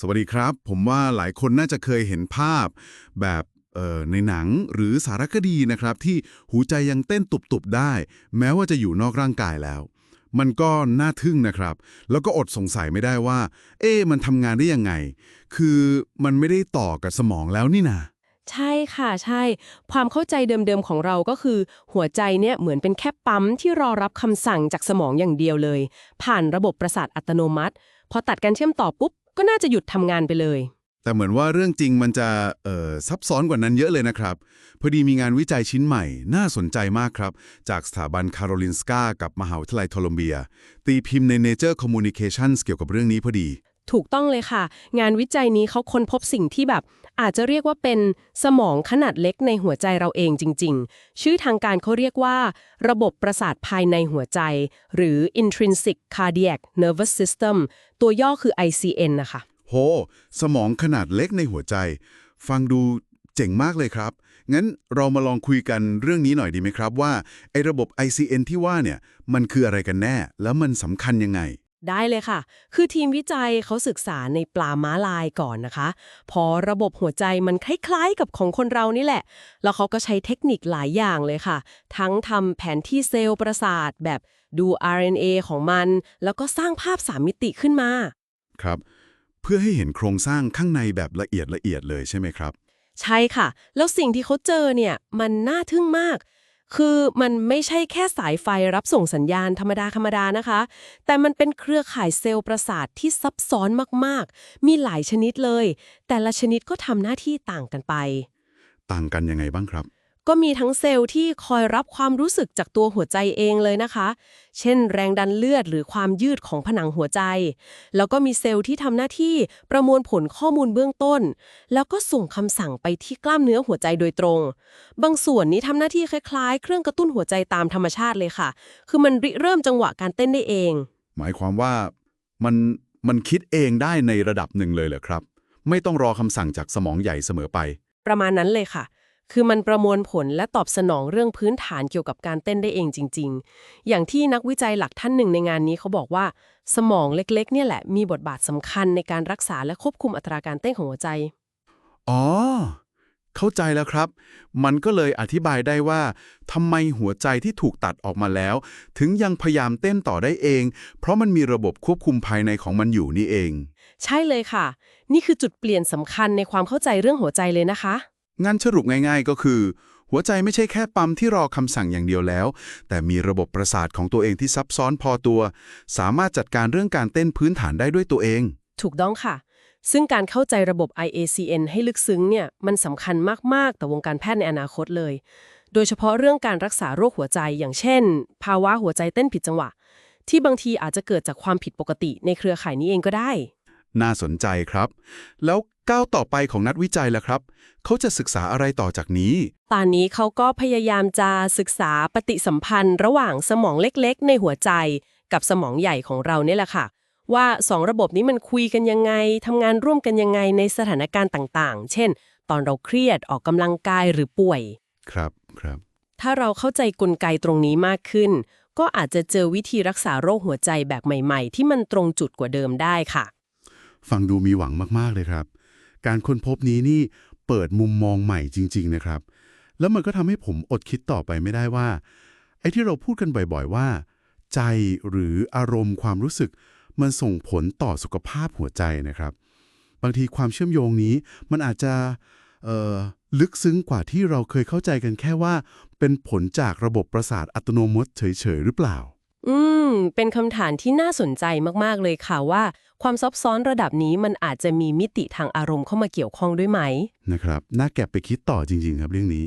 สวัสดีครับ ผมว่าหลายคนน่าจะเคยเห็นภาพแบบในหนังหรือสารคดีนะครับ ที่หูใจยังเต้นตุบๆได้ แม้ว่าจะอยู่นอกร่างกายแล้ว มันก็น่าทึ่งนะครับ แล้วก็อดสงสัยไม่ได้ว่า เอ๊มันทำงานได้ยังไง คือมันไม่ได้ต่อกับสมองแล้วนี่นาใช่ค่ะใช่ ความเข้าใจเดิมๆของเราก็คือ หัวใจเนี่ยเหมือนเป็นแค่ปั๊มที่รอรับคำสั่งจากสมองอย่างเดียวเลย ผ่านระบบประสาทอัตโนมัติ พอตัดการเชื่อมต่อปุ๊บ ก็น่าจะหยุดทำงานไปเลย แต่เหมือนว่าเรื่องจริงมันจะเอ่อซับซ้อนกว่านั้นเยอะเลยนะครับ พอดีมีงานวิจัยชิ้นใหม่น่าสนใจมากครับ จากสถาบันคาโรลินสกากับมหาวิทยาลัยโคลอมเบีย ตีพิมพ์ใน Nature Communications เกี่ยวกับเรื่องนี้พอดี ถูกต้องเลยค่ะ งานวิจัยนี้เขาค้นพบสิ่งที่แบบ อาจจะเรียกว่าเป็นสมองขนาดเล็กในหัวใจเราเองจริง ๆ ชื่อทางการเขาเรียกว่า ระบบประสาทภายในหัวใจ หรือ intrinsic cardiac nervous system ตัวย่อคือ ICN นะคะ โห สมองขนาดเล็กในหัวใจ ฟังดูเจ๋งมากเลยครับ งั้นเรามาลองคุยกันเรื่องนี้หน่อยดีไหมครับว่าไอ้ระบบ ICN ที่ว่าเนี่ยมันคืออะไรกันแน่ แล้วมันสำคัญยังไง ได้เลยค่ะ คือทีมวิจัยเขาศึกษาในปลาม้าลายก่อนนะคะ พอระบบหัวใจมันคล้ายๆกับของคนเรานี่แหละ แล้วเขาก็ใช้เทคนิคหลายอย่างเลยค่ะ ทั้งทำแผนที่เซลล์ประสาทแบบดู RNA ของมัน แล้วก็สร้างภาพสามมิติขึ้นมา ครับ เพื่อให้เห็นโครงสร้างข้างในแบบละเอียดละเอียดเลยใช่ไหมครับ ใช่ค่ะ แล้วสิ่งที่เขาเจอเนี่ยมันน่าทึ่งมาก คือมันไม่ใช่แค่สายไฟรับส่งสัญญาณธรรมดาธรรมดานะคะ แต่มันเป็นเครือข่ายเซลล์ประสาทที่ซับซ้อนมากๆ มีหลายชนิดเลย แต่ละชนิดก็ทำหน้าที่ต่างกันไป ต่างกันยังไงบ้างครับ ก็มีทั้งเซลล์ที่คอยรับความรู้สึกจากตัวหัวใจเองเลยนะคะ เช่น แรงดันเลือดหรือความยืดของผนังหัวใจ แล้วก็มีเซลล์ที่ทำหน้าที่ประมวลผลข้อมูลเบื้องต้น แล้วก็ส่งคำสั่งไปที่กล้ามเนื้อหัวใจโดยตรง บางส่วนนี้ทำหน้าที่คล้ายๆ เครื่องกระตุ้นหัวใจตามธรรมชาติเลยค่ะ คือมันริเริ่มจังหวะการเต้นได้เอง หมายความว่ามันมันคิดเองได้ในระดับหนึ่งเลยเหรอครับ ไม่ต้องรอคำสั่งจากสมองใหญ่เสมอไป ประมาณนั้นเลยค่ะ คือมันประมวลผลและตอบสนองเรื่องพื้นฐานเกี่ยวกับการเต้นได้เองจริง ๆ อย่างที่นักวิจัยหลักท่านหนึ่งในงานนี้เขาบอกว่า สมองเล็กๆ เนี่ยแหละมีบทบาทสำคัญในการรักษาและควบคุมอัตราการเต้นของหัวใจ อ๋อ เข้าใจแล้วครับ มันก็เลยอธิบายได้ว่าทำไมหัวใจที่ถูกตัดออกมาแล้ว ถึงยังพยายามเต้นต่อได้เอง เพราะมันมีระบบควบคุมภายในของมันอยู่นี่เอง ใช่เลยค่ะ นี่คือจุดเปลี่ยนสำคัญในความเข้าใจเรื่องหัวใจเลยนะคะ งั้นสรุปง่ายๆก็คือ หัวใจไม่ใช่แค่ปั๊มที่รอคำสั่งอย่างเดียวแล้ว แต่มีระบบประสาทของตัวเองที่ซับซ้อนพอตัว สามารถจัดการเรื่องการเต้นพื้นฐานได้ด้วยตัวเอง ถูกต้องค่ะ ซึ่งการเข้าใจระบบ IACN ให้ลึกซึ้งเนี่ยมันสำคัญมากๆต่อวงการแพทย์ในอนาคตเลย โดยเฉพาะเรื่องการรักษาโรคหัวใจ อย่างเช่น ภาวะหัวใจเต้นผิดจังหวะ ที่บางทีอาจจะเกิดจากความผิดปกติในเครือข่ายนี้เองก็ได้น่าสนใจครับ แล้ว ก้าวต่อไปของนักวิจัยล่ะครับ เขาจะศึกษาอะไรต่อจากนี้ ตอนนี้เขาก็พยายามจะศึกษาปฏิสัมพันธ์ ระหว่างสมองเล็กๆ ในหัวใจ กับสมองใหญ่ของเราเนี่ยแหละค่ะ ว่าสองระบบนี้มันคุยกันยังไงทำงานร่วมกันยังไงในสถานการณ์ต่างๆ เช่น ตอนเราเครียดออกกำลังกายหรือป่วย ครับครับ ถ้าเราเข้าใจกลไกตรงนี้มากขึ้น ก็อาจจะเจอวิธีรักษาโรคหัวใจแบบใหม่ ๆ ที่มันตรงจุดกว่าเดิมได้ค่ะ ฟังดูมีหวังมากๆเลยครับ การค้นพบนี้นี่เปิดมุมมองใหม่จริง ๆ นะครับ แล้วมันก็ทำให้ผมอดคิดต่อไปไม่ได้ว่า ไอ้ที่เราพูดกันบ่อยๆว่า ใจหรืออารมณ์ความรู้สึก มันส่งผลต่อสุขภาพหัวใจนะครับ บางทีความเชื่อมโยงนี้มันอาจจะลึกซึ้งกว่าที่เราเคยเข้าใจกันแค่ว่า เป็นผลจากระบบประสาทอัตโนมัติเฉยๆหรือเปล่า อืม เป็นคำถามที่น่าสนใจมากๆเลยค่ะว่า ความซับซ้อนระดับนี้มันอาจจะมีมิติทางอารมณ์เข้ามาเกี่ยวข้องด้วยไหมนะครับน่าแก็บไปคิดต่อจริง ๆ ครับเรื่องนี้